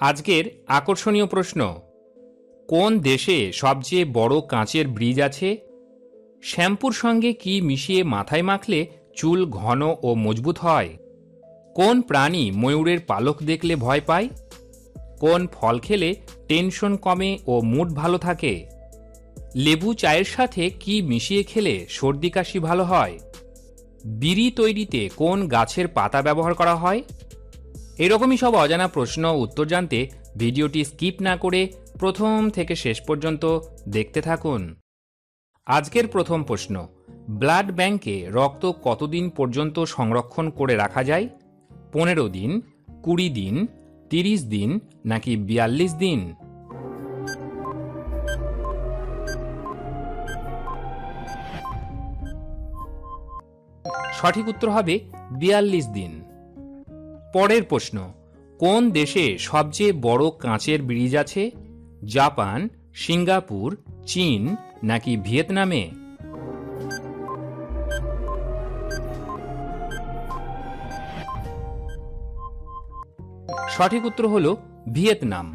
আজকের আকর্ষণীয় প্রশ্ন। কোন দেশে সবচেয়ে বড় কাঁচের ব্রিজ আছে? শ্যাম্পুর সঙ্গে কি মিশিয়ে মাথায় মাখলে চুল ঘন ও মজবুত হয়? কোন প্রাণী ময়ূরের পালক দেখলে ভয় পায়? কোন ফল খেলে টেনশন কমে ও মুড ভালো থাকে? লেবু চায়ের সাথে কি মিশিয়ে খেলে সর্দি কাশি ভালো হয়? বিড়ি তৈরিতে কোন গাছের পাতা ব্যবহার করা হয়? এরকমই সব অজানা প্রশ্ন উত্তর জানতে ভিডিওটি স্কিপ না করে প্রথম থেকে শেষ পর্যন্ত দেখতে থাকুন। আজকের প্রথম প্রশ্ন, ব্লাড ব্যাংকে রক্ত কতদিন পর্যন্ত সংরক্ষণ করে রাখা যায়? পনেরো দিন, কুড়ি দিন, তিরিশ দিন, নাকি বিয়াল্লিশ দিন? সঠিক উত্তর হবে বিয়াল্লিশ দিন। পরের প্রশ্ন, কোন দেশে সবচেয়ে বড় কাঁচের ব্রিজ আছে? জাপান, সিঙ্গাপুর, চীন, নাকি ভিয়েতনামে? সঠিক উত্তর হল ভিয়েতনাম।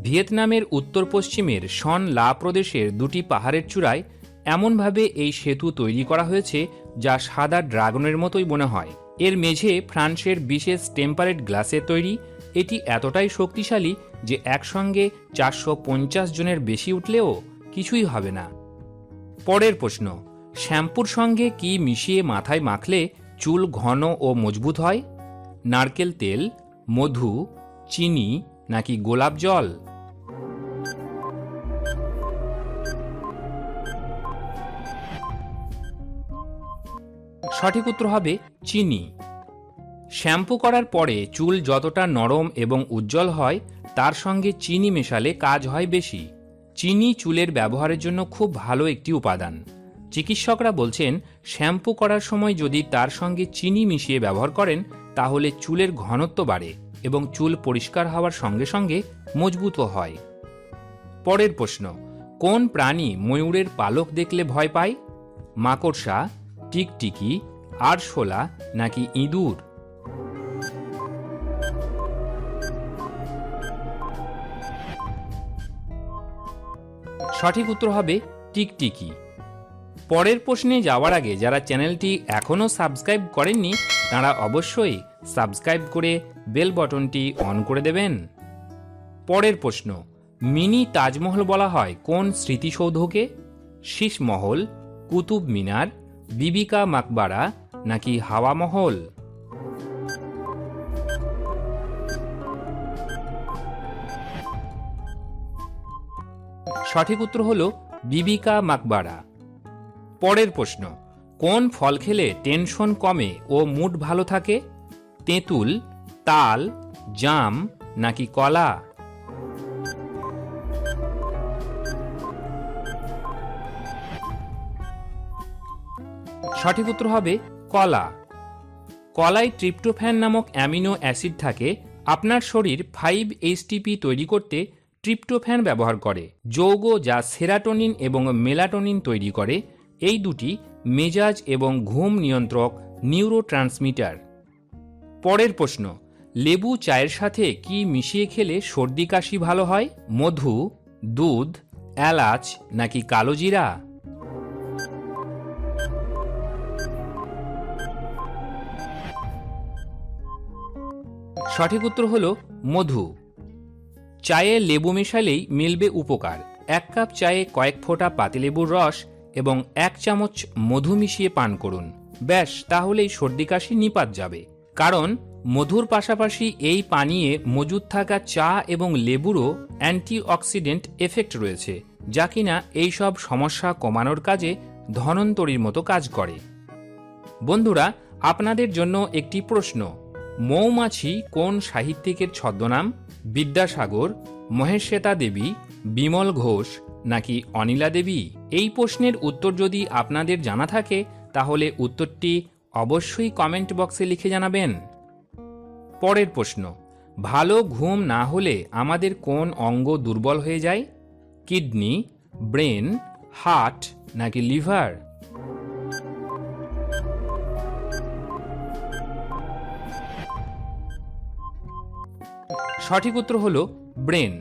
ভিয়েতনামের উত্তর পশ্চিমের শন লা প্রদেশের দুটি পাহাড়ের চূড়ায় এমনভাবে এই সেতু তৈরি করা হয়েছে যা সাদা ড্রাগনের মতোই মনে হয়। এর মেঝে ফ্রান্সের বিশেষ টেম্পারেট গ্লাসে তৈরি, এটি এতটাই শক্তিশালী যে একসঙ্গে চারশো পঞ্চাশ জনের বেশি উঠলেও কিছুই হবে না। পরের প্রশ্ন, শ্যাম্পুর সঙ্গে কি মিশিয়ে মাথায় মাখলে চুল ঘন ও মজবুত হয়? নারকেল তেল, মধু, চিনি নাকি গোলাপ জল? সঠিক উত্তর হবে চিনি। শ্যাম্পু করার পরে চুল যতটা নরম এবং উজ্জ্বল হয়, তার সঙ্গে চিনি মেশালে কাজ হয় বেশি। চিনি চুলের ব্যবহারের জন্য খুব ভালো একটি উপাদান। চিকিৎসকরা বলছেন, শ্যাম্পু করার সময় যদি তার সঙ্গে চিনি মিশিয়ে ব্যবহার করেন, তাহলে চুলের ঘনত্ব বাড়ে এবং চুল পরিষ্কার হওয়ার সঙ্গে সঙ্গে মজবুতও হয়। পরের প্রশ্ন, কোন প্রাণী ময়ূরের পালক দেখলে ভয় পায়? মাকড়সা টিকটিকি আরশোলা নাকি ইঁদুর? সঠিক উত্তর হবে টিকটিকি পরের প্রশ্নে যাওয়ার আগে যারা চ্যানেলটি এখনও সাবস্ক্রাইব করেননি, তারা অবশ্যই সাবস্ক্রাইব করে বেল বটনটি অন করে দেবেন। পরের প্রশ্ন, মিনি তাজমহল বলা হয় কোন স্মৃতিসৌধকে? শীষমহল কুতুব মিনার বিবিকা মাকবারা নাকি হাওয়া মহল? সঠিক উত্তর হল বিবিকা মাকবারা। পরের প্রশ্ন, কোন ফল খেলে টেনশন কমে ও মুড ভালো থাকে? তেঁতুল, তাল, জাম নাকি কলা? সঠিক উত্তর হবে কলা। কলায় ট্রিপ্টোফ্যান নামক অ্যামিনো অ্যাসিড থাকে। আপনার শরীর ফাইভ এইচটিপি তৈরি করতে ট্রিপ্টোফ্যান ব্যবহার করে। যৌগ যা সেরাটোনিন এবং মেলাটোনিন তৈরি করে। এই দুটি মেজাজ এবং ঘুম নিয়ন্ত্রক নিউরো ট্রান্সমিটার পরের প্রশ্ন, লেবু চায়ের সাথে কি মিশিয়ে খেলে সর্দি কাশি ভালো হয়? মধু, দুধ, এলাচ নাকি কালোজিরা সঠিক উত্তর হল মধু। চায়ে লেবু মেশালেই মিলবে উপকার। এক কাপ চায়ে কয়েক ফোঁটা পাতিলেবুর রস এবং এক চামচ মধু মিশিয়ে পান করুন। ব্যাস, তাহলেই সর্দি কাশি নিপাত যাবে। কারণ, মধুর পাশাপাশি এই পানীয়ে মজুদ থাকা চা এবং লেবুরও অ্যান্টিঅক্সিডেন্ট এফেক্ট রয়েছে, যা কিনা এইসব সমস্যা কমানোর কাজে ধনন্তরীর মতো কাজ করে। বন্ধুরা, আপনাদের জন্য একটি প্রশ্ন। মৌমাছি কোন সাহিত্যিকের ছদ্মনাম? বিদ্যাসাগর, মহেশ্বেতা দেবী, বিমল ঘোষ নাকি অনিলা দেবী? এই প্রশ্নের উত্তর যদি আপনাদের জানা থাকে, তাহলে উত্তরটি অবশ্যই কমেন্ট বক্সে লিখে জানাবেন। পরের প্রশ্ন, ভালো ঘুম না হলে আমাদের কোন অঙ্গ দুর্বল হয়ে যায়? কিডনি, ব্রেন, হার্ট নাকি লিভার? সঠিক উত্তর হল ব্রেন।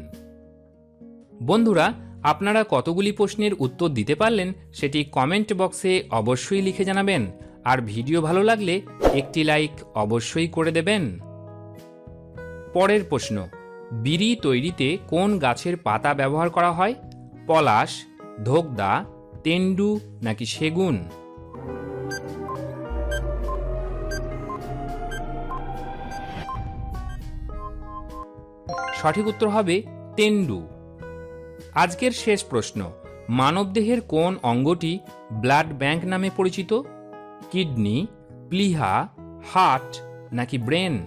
বন্ধুরা, আপনারা কতগুলি প্রশ্নের উত্তর দিতে পারলেন সেটি কমেন্ট বক্সে অবশ্যই লিখে জানাবেন, আর ভিডিও ভালো লাগলে একটি লাইক অবশ্যই করে দেবেন। পরের প্রশ্ন, বিড়ি তৈরিতে কোন গাছের পাতা ব্যবহার করা হয়? পলাশ, ধোকদা, তেন্ডু নাকি সেগুন? সঠিক উত্তর হবে তেন্ডু। আজকের শেষ প্রশ্ন, মানবদেহের কোন অঙ্গটি ব্লাড ব্যাংক নামে পরিচিত? কিডনি, প্লিহা, হার্ট নাকি ব্রেন?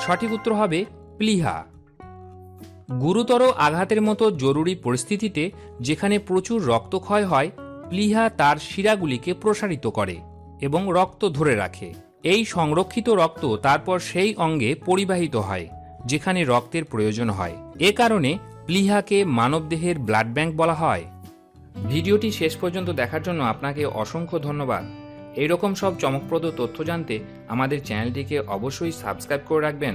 সঠিক উত্তর হবে প্লিহা। গুরুতর আঘাতের মতো জরুরি পরিস্থিতিতে যেখানে প্রচুর রক্তক্ষয় হয় প্লিহা তার শিরাগুলিকে প্রসারিত করে এবং রক্ত ধরে রাখে। এই সংরক্ষিত রক্ত তারপর সেই অঙ্গে পরিবাহিত হয়, যেখানে রক্তের প্রয়োজন হয়। এ কারণে প্লিহাকে মানবদেহের ব্লাড ব্যাংক বলা হয়। ভিডিওটি শেষ পর্যন্ত দেখার জন্য আপনাকে অসংখ্য ধন্যবাদ। এইরকম সব চমকপ্রদ তথ্য জানতে আমাদের চ্যানেলটিকে অবশ্যই সাবস্ক্রাইব করে রাখবেন।